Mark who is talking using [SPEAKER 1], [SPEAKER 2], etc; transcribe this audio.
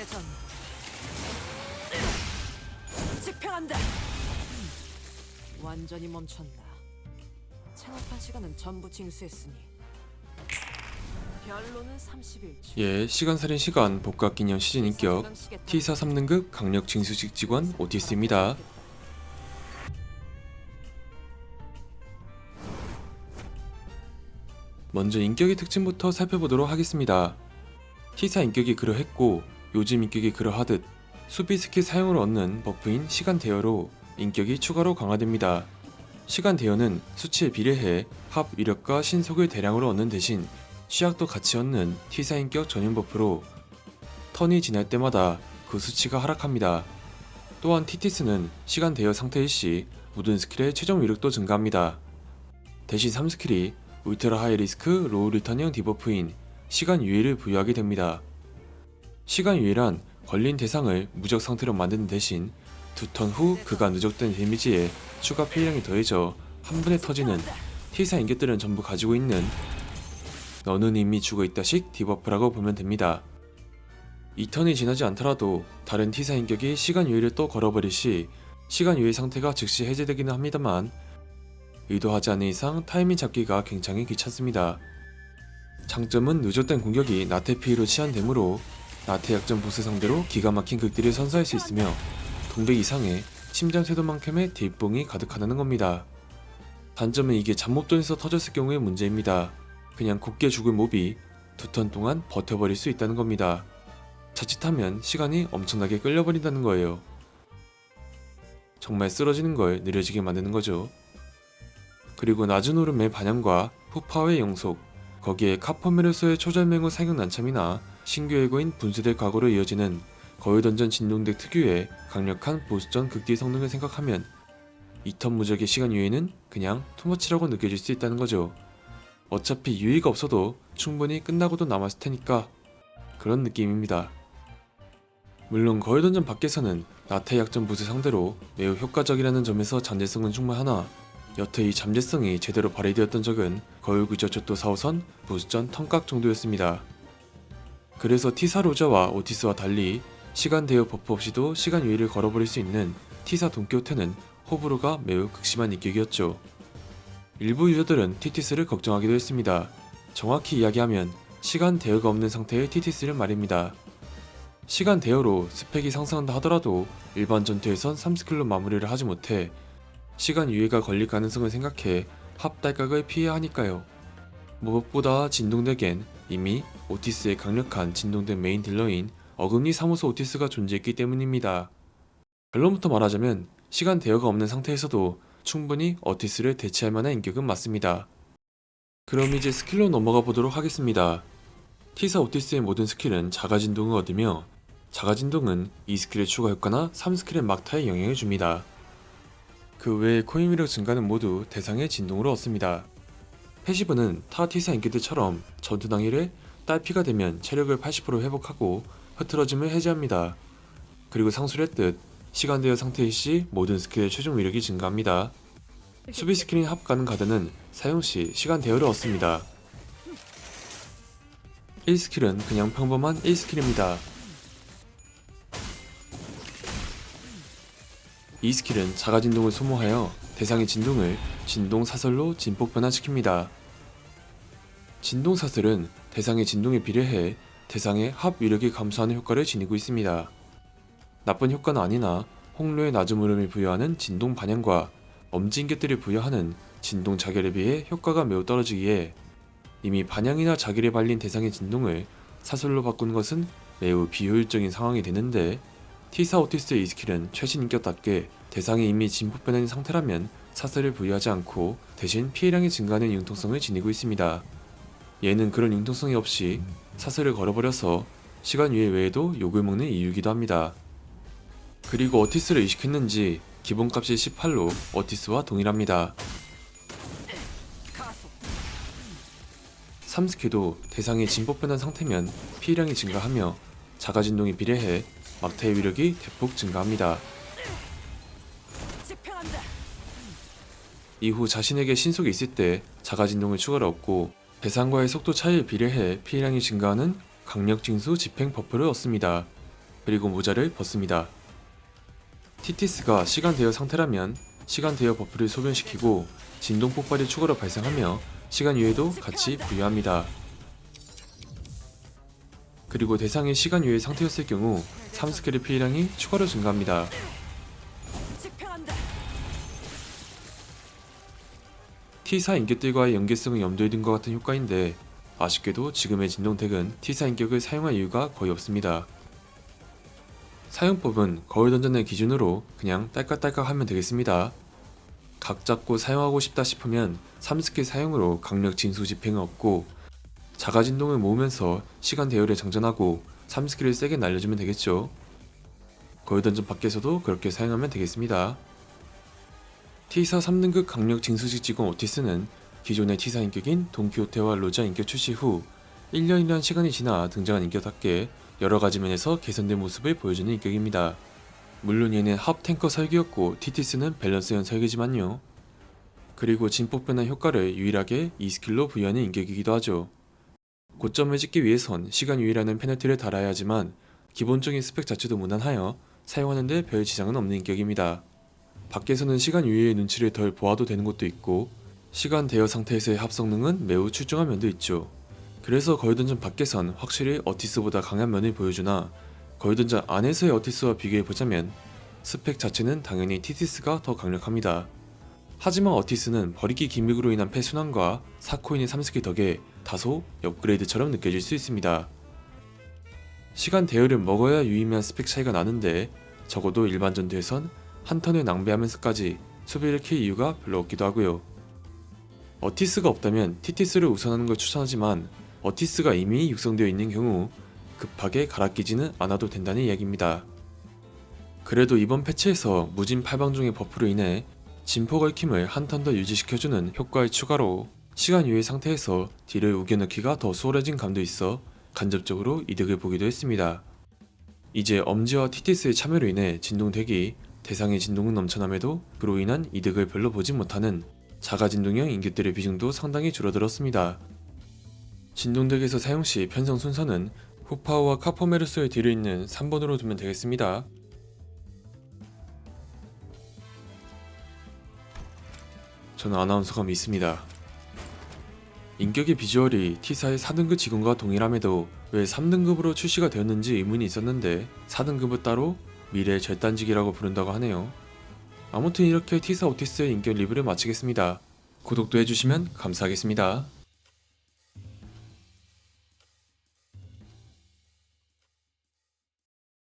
[SPEAKER 1] 대전 집행한다. 완전히 멈췄나. 창업한 시간은 전부 징수했으니 결론은 30일치.
[SPEAKER 2] 예, 시간살인 시간 복각 기념 시즌 인격 T4 3등급 강력 징수직 직원 오티스입니다. 먼저 인격의 특징부터 살펴보도록 하겠습니다. T4 인격이 그러했고 요즘 인격이 그러하듯 수비 스킬 사용으로 얻는 버프인 시간 대여로 인격이 추가로 강화됩니다. 시간 대여는 수치에 비례해 합 위력과 신속을 대량으로 얻는 대신 취약도 같이 얻는 T4 인격 전용 버프로 턴이 지날 때마다 그 수치가 하락합니다. 또한 TT스는 시간 대여 상태일 시 모든 스킬의 최종 위력도 증가합니다. 대신 3스킬이 울트라 하이 리스크 로우 리턴형 디버프인 시간 유예를 부여하게 됩니다. 시간 유예란 걸린 대상을 무적 상태로 만드는 대신 두 턴 후 그가 누적된 데미지에 추가 피해량이 더해져 한 번에 터지는 T4 인격들은 전부 가지고 있는 너는 이미 죽어 있다식 디버프라고 보면 됩니다. 이 턴이 지나지 않더라도 다른 T사 인격이 시간 유예를 또 걸어버릴 시 시간 유예 상태가 즉시 해제되기는 합니다만 의도하지 않은 이상 타이밍 잡기가 굉장히 귀찮습니다. 장점은 누적된 공격이 나태 피해로 치환되므로 나태 약점 보스 상대로 기가 막힌 극딜을 선사할 수 있으며 동백 이상의 심장 쇄도만큼의 딜뽕이 가득하다는 겁니다. 단점은 이게 잠못돈에서 터졌을 경우의 문제입니다. 그냥 곱게 죽을 몹이 두 턴 동안 버텨버릴 수 있다는 겁니다. 자칫하면 시간이 엄청나게 끌려버린다는 거예요. 정말 쓰러지는 걸 느려지게 만드는 거죠. 그리고 낮은 오름의 반향과 푸파의 영속, 거기에 카퍼메르소의 초절맹후 사격 난참이나 신규 해고인 분수대 과거로 이어지는 거울던전 진동덱 특유의 강력한 보스전 극딜 성능을 생각하면 2턴 무적의 시간 유예는 그냥 투머치라고 느껴질 수 있다는 거죠. 어차피 유의가 없어도 충분히 끝나고도 남았을 테니까 그런 느낌입니다. 물론 거울던전 밖에서는 나태 약점 부스 상대로 매우 효과적이라는 점에서 잠재성은 충분하나 여태 이 잠재성이 제대로 발휘되었던 적은 거울 구저초도 4호선 부스전 턴각 정도였습니다. 그래서 T4 로저와 오티스와 달리 시간 대여 버프 없이도 시간 유의를 걸어버릴 수 있는 T4 돈키호테는 호불호가 매우 극심한 인격이었죠. 일부 유저들은 TTS를 걱정하기도 했습니다. 정확히 이야기하면 시간 대여가 없는 상태의 TTS를 말입니다. 시간 대여로 스펙이 상승한다 하더라도 일반 전투에선 3스킬로 마무리를 하지 못해 시간 유예가 걸릴 가능성을 생각해 합 딸각을 피해야 하니까요. 무엇보다 진동덱엔 이미 오티스의 강력한 진동덱 메인 딜러인 어금니 사무소 오티스가 존재했기 때문입니다. 결론부터 말하자면 시간 대여가 없는 상태에서도 충분히 어티스를 대체할 만한 인격은 맞습니다. 그럼 이제 스킬로 넘어가 보도록 하겠습니다. T사 오티스의 모든 스킬은 자가 진동을 얻으며 자가 진동은 2스킬의 추가 효과나 3스킬의 막타에 영향을 줍니다. 그 외에 코인 위력 증가는 모두 대상의 진동으로 얻습니다. 패시브는 타 T사 인기들처럼 전투 당일에 딸피가 되면 체력을 80% 회복하고 흐트러짐을 해제합니다. 그리고 상술 했듯 시간 대여 상태일 시 모든 스킬의 최종 위력이 증가합니다. 수비 스킬인 합 가능 가드는 사용 시 시간 대여를 얻습니다. 1스킬은 그냥 평범한 1스킬입니다. 2스킬은 자가 진동을 소모하여 대상의 진동을 진동 사설로 진폭 변화시킵니다. 진동 사설은 대상의 진동에 비례해 대상의 합 위력이 감소하는 효과를 지니고 있습니다. 나쁜 효과는 아니나 홍로의 낮은 물음을 부여하는 진동 반향과 엄지인격들을 부여하는 진동 자결에 비해 효과가 매우 떨어지기에 이미 반향이나 자결에 발린 대상의 진동을 사설로 바꾸는 것은 매우 비효율적인 상황이 되는데 T사 오티스의 이 스킬은 최신 인격답게 대상이 이미 진폭변한 상태라면 사설을 부여하지 않고 대신 피해량이 증가하는 융통성을 지니고 있습니다. 얘는 그런 융통성이 없이 사설을 걸어버려서 시간 유예 외에도 욕을 먹는 이유이기도 합니다. 그리고 어티스를 이식했는지 기본값이 18로 어티스와 동일합니다.
[SPEAKER 1] 가속
[SPEAKER 2] 3스킬도 대상이 진폭변한 상태면 피해량이 증가하며 자가 진동에 비례해 막타의 위력이 대폭 증가합니다. 이후 자신에게 신속이 있을 때 자가 진동을 추가로 얻고 대상과의 속도 차이에 비례해 피해량이 증가하는 강력 징수 집행 버프를 얻습니다. 그리고 모자를 벗습니다. 티티스가 시간 대여 상태라면 시간 대여 버프를 소변시키고 진동 폭발이 추가로 발생하며 시간 유예도 같이 부여합니다. 그리고 대상이 시간 유예 상태였을 경우 3스킬의 피해량이 추가로
[SPEAKER 1] 증가합니다.
[SPEAKER 2] T4 인격들과의 연계성을 염두에 둔 것 같은 효과인데 아쉽게도 지금의 진동덱은 T4 인격을 사용할 이유가 거의 없습니다. 사용법은 거울 던전을 기준으로 그냥 딸깍딸깍 하면 되겠습니다. 각 잡고 사용하고 싶다 싶으면 3스킬 사용으로 강력 진수 집행을 얻고 자가 진동을 모으면서 시간 대열을 장전하고 3스킬을 세게 날려주면 되겠죠. 거울 던전 밖에서도 그렇게 사용하면 되겠습니다. T4 3등급 강력 징수직 직원 오티스는 기존의 T4 인격인 돈키호테와 로자 인격 출시 후 1년이라는 시간이 지나 등장한 인격답게 여러 가지 면에서 개선된 모습을 보여주는 인격입니다. 물론 얘는 합 탱커 설계였고 TT스는 밸런스형 설계지만요. 그리고 진폭 변화 효과를 유일하게 이 스킬로 부여하는 인격이기도 하죠. 고점을 찍기 위해선 시간 유의라는 페널티를 달아야 하지만 기본적인 스펙 자체도 무난하여 사용하는데 별 지장은 없는 인격입니다. 밖에서는 시간 유예의 눈치를 덜 보아도 되는 것도 있고 시간 대여 상태에서의 합성능은 매우 출중한 면도 있죠. 그래서 거유던전 밖에선 확실히 어티스보다 강한 면을 보여주나 거유던전 안에서의 어티스와 비교해보자면 스펙 자체는 당연히 티티스가 더 강력합니다. 하지만 어티스는 버리기 기믹으로 인한 패순환과 사코인의 3스킬 덕에 다소 업그레이드처럼 느껴질 수 있습니다. 시간 대여를 먹어야 유의미한 스펙 차이가 나는데 적어도 일반 전투에선 한 턴을 낭비하면서까지 수비를 킬 이유가 별로 없기도 하고요. 어티스가 없다면 티티스를 우선하는 걸 추천하지만 어티스가 이미 육성되어 있는 경우 급하게 갈아 끼지는 않아도 된다는 이야기입니다. 그래도 이번 패치에서 무진 팔방종의 버프로 인해 진포 걸킴을 한 턴 더 유지시켜주는 효과의 추가로 시간 유예 상태에서 딜을 우겨넣기가 더 수월해진 감도 있어 간접적으로 이득을 보기도 했습니다. 이제 엄지와 티티스의 참여로 인해 진동덱이 대상의 진동은 넘쳐남에도 그로 인한 이득을 별로 보지 못하는 자가 진동형 인격들의 비중도 상당히 줄어들었습니다. 진동덱에서 사용 시 편성 순서는 후파오와 카포메르소의 뒤를 잇는 3번으로 두면 되겠습니다. 저는 아나운서가 믿습니다. 인격의 비주얼이 T4의 4등급 직원과 동일함에도 왜 3등급으로 출시가 되었는지 의문이 있었는데 4등급은 따로 미래의 절단직이라고 부른다고 하네요. 아무튼 이렇게 T4 오티스의 인격 리뷰를 마치겠습니다. 구독도 해주시면 감사하겠습니다.